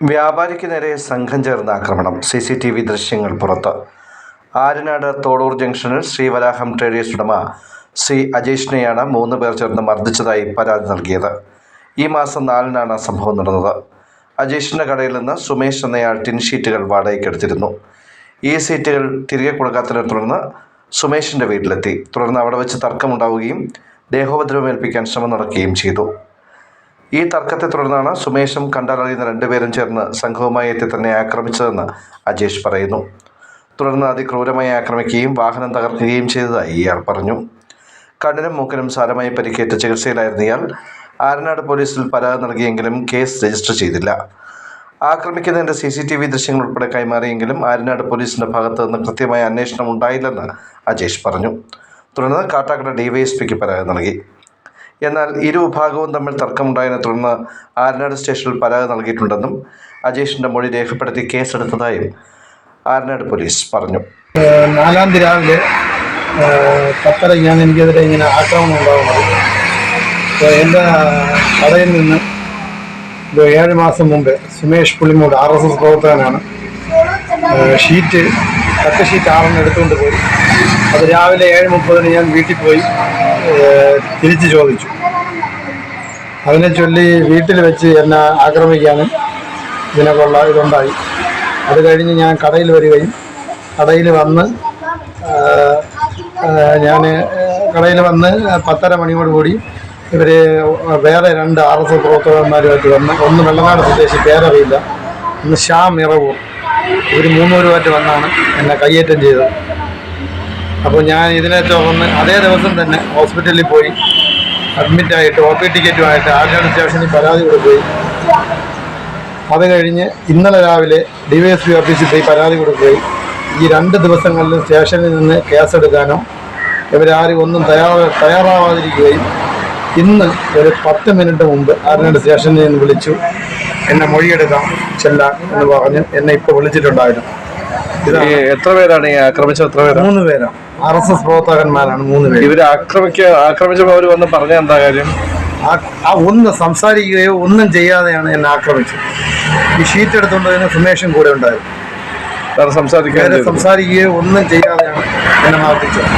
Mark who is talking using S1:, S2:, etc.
S1: വ്യാപാരിക്ക് നേരെ സംഘം ചേർന്ന ആക്രമണം. സി സി ടി വി ദൃശ്യങ്ങൾ പുറത്ത്. ആര്യനാട് തോടൂർ ജംഗ്ഷനിൽ ശ്രീവരാഹം ട്രേഡേഴ്സ് ഉടമ സി അജേഷിനെയാണ് മൂന്ന് പേർ ചേർന്ന് മർദ്ദിച്ചതായി പരാതി നൽകിയത്. ഈ മാസം നാലിനാണ് സംഭവം നടന്നത്. അജേഷിന്റെ കടയിൽ നിന്ന് സുമേഷ് എന്നയാൾ ടിൻ ഷീറ്റുകൾ വാടകയ്ക്കെടുത്തിരുന്നു ഈ സീറ്റുകൾ തിരികെ കൊടുക്കാത്തതിനെ തുടർന്ന് സുമേഷിന്റെ വീട്ടിലെത്തി. തുടർന്ന് അവിടെ വെച്ച് തർക്കമുണ്ടാവുകയും ദേഹോപദ്രവമേൽപ്പിക്കാൻ ശ്രമം നടക്കുകയും ചെയ്തു. ഈ തർക്കത്തെ തുടർന്നാണ് സുമേഷും കണ്ടാലറിയുന്ന രണ്ടുപേരും ചേർന്ന് സംഘവുമായി എത്തി തന്നെ ആക്രമിച്ചതെന്ന് അജേഷ് പറയുന്നു. തുടർന്ന് അതിക്രൂരമായി ആക്രമിക്കുകയും വാഹനം തകർക്കുകയും ചെയ്തതായി ഇയാൾ പറഞ്ഞു. കണ്ണിനും മൂക്കിനും സാരമായി പരിക്കേറ്റ ചികിത്സയിലായിരുന്ന ഇയാൾ. ആരനാട് പോലീസിൽ പരാതി നൽകിയെങ്കിലും കേസ് രജിസ്റ്റർ ചെയ്തില്ല. ആക്രമിക്കുന്നതിന്റെ സി സി ടി വി ദൃശ്യങ്ങൾ ഉൾപ്പെടെ കൈമാറിയെങ്കിലും ആരനാട് പോലീസിന്റെ ഭാഗത്ത് നിന്ന് കൃത്യമായ അന്വേഷണം ഉണ്ടായില്ലെന്ന് അജേഷ് പറഞ്ഞു. തുടർന്ന് കാട്ടാക്കട ഡിവൈഎസ്പിക്ക് പരാതി നൽകി. എന്നാൽ ഇരുവിഭാഗവും തമ്മിൽ തർക്കമുണ്ടായതിനെ തുടർന്ന് ആരനാട് സ്റ്റേഷനിൽ പരാതി നൽകിയിട്ടുണ്ടെന്നും അജേഷിന്റെ മൊഴി രേഖപ്പെടുത്തി കേസെടുത്തതായും ആരനാട് പോലീസ് പറഞ്ഞു.
S2: നാലാം തീയതി രാവിലെ ഞാൻ എനിക്കെതിരെ ഇങ്ങനെ ആക്രമണം ഉണ്ടാകുന്നത് അപ്പോൾ എന്റെ കടയിൽ നിന്ന് ഏഴ് മാസം മുമ്പ് Sumesh Pulimoodu R S S പ്രവർത്തകനാണ് ഷീറ്റ് കട്ട് ഷീറ്റ് ആറെന്ന് എടുത്തുകൊണ്ട് പോയി. അത് രാവിലെ ഏഴ് മുപ്പതിന് ഞാൻ വീട്ടിൽ പോയി. തിരിച്ച് ചോദിച്ചു. അതിനെ ചൊല്ലി വീട്ടിൽ വെച്ച് എന്നെ ആക്രമിക്കാനും ഇതിനൊക്കെയുള്ള ഇതുണ്ടായി. അത് കഴിഞ്ഞ് ഞാൻ കടയിൽ വരികയും കടയിൽ വന്ന് ഞാൻ കടയിൽ വന്ന് പത്തര മണിയോട് കൂടി ഇവർ വേറെ രണ്ട് ആർ എസ് എസ് പ്രവർത്തകന്മാരുമായിട്ട് വന്ന് ഒന്ന് വെള്ളനാട് സ്വദേശി പേരറിയില്ല ഒന്ന് ഷാം ഇറവൂർ. ഇവർ മൂന്നൂരുമായിട്ട് വന്നാണ് എന്നെ കയ്യേറ്റം ചെയ്തത്. അപ്പോൾ ഞാൻ ഇതിനെ തുടർന്ന് അതേ ദിവസം തന്നെ ഹോസ്പിറ്റലിൽ പോയി അഡ്മിറ്റായിട്ട് ഒ പി ടിക്കറ്റുമായിട്ട് ആർക്കാട് സ്റ്റേഷനിൽ പരാതി കൊടുക്കുകയും അത് കഴിഞ്ഞ് ഇന്നലെ രാവിലെ ഡി വൈ എസ് പി ഓഫീസിൽ പോയി പരാതി കൊടുക്കുകയും ഈ രണ്ട് ദിവസങ്ങളിൽ സ്റ്റേഷനിൽ നിന്ന് കേസെടുക്കാനോ ഇവരാരും ഒന്നും തയ്യാറ തയ്യാറാവാതിരിക്കുകയും ഇന്ന് ഒരു പത്ത് മിനിറ്റ് മുമ്പ് ആറിനാട് സ്റ്റേഷനിൽ നിന്ന് വിളിച്ചു. എന്നെ മൊഴിയെടുക്കാം ചെല്ല എന്ന് പറഞ്ഞ്. എന്നെ ഇപ്പോൾ വിളിച്ചിട്ടുണ്ടായിരുന്നു.
S1: എത്ര പേരാണ് ഈ ആക്രമിച്ചത്? എത്ര പേരാണ്
S2: മൂന്ന് പേരാണ് ആർ എസ് എസ് പ്രവർത്തകന്മാരാണ് മൂന്ന് പേര്.
S1: ഇവർ ആക്രമിക്ക ആക്രമിച്ചപ്പോൾ അവർ വന്ന് പറഞ്ഞ എന്താ കാര്യം?
S2: ആ- ഒന്ന് സംസാരിക്കുകയോ ഒന്നും ചെയ്യാതെയാണ് എന്നെ ആക്രമിച്ചത്. ഈ ഷീറ്റ് എടുത്തുകൊണ്ട് തന്നെ സുമേഷും കൂടെ ഉണ്ടായിരുന്നു. സംസാരിക്കുകയോ ഒന്നും ചെയ്യാതെയാണ് എന്നെ മർദ്ദിച്ചത്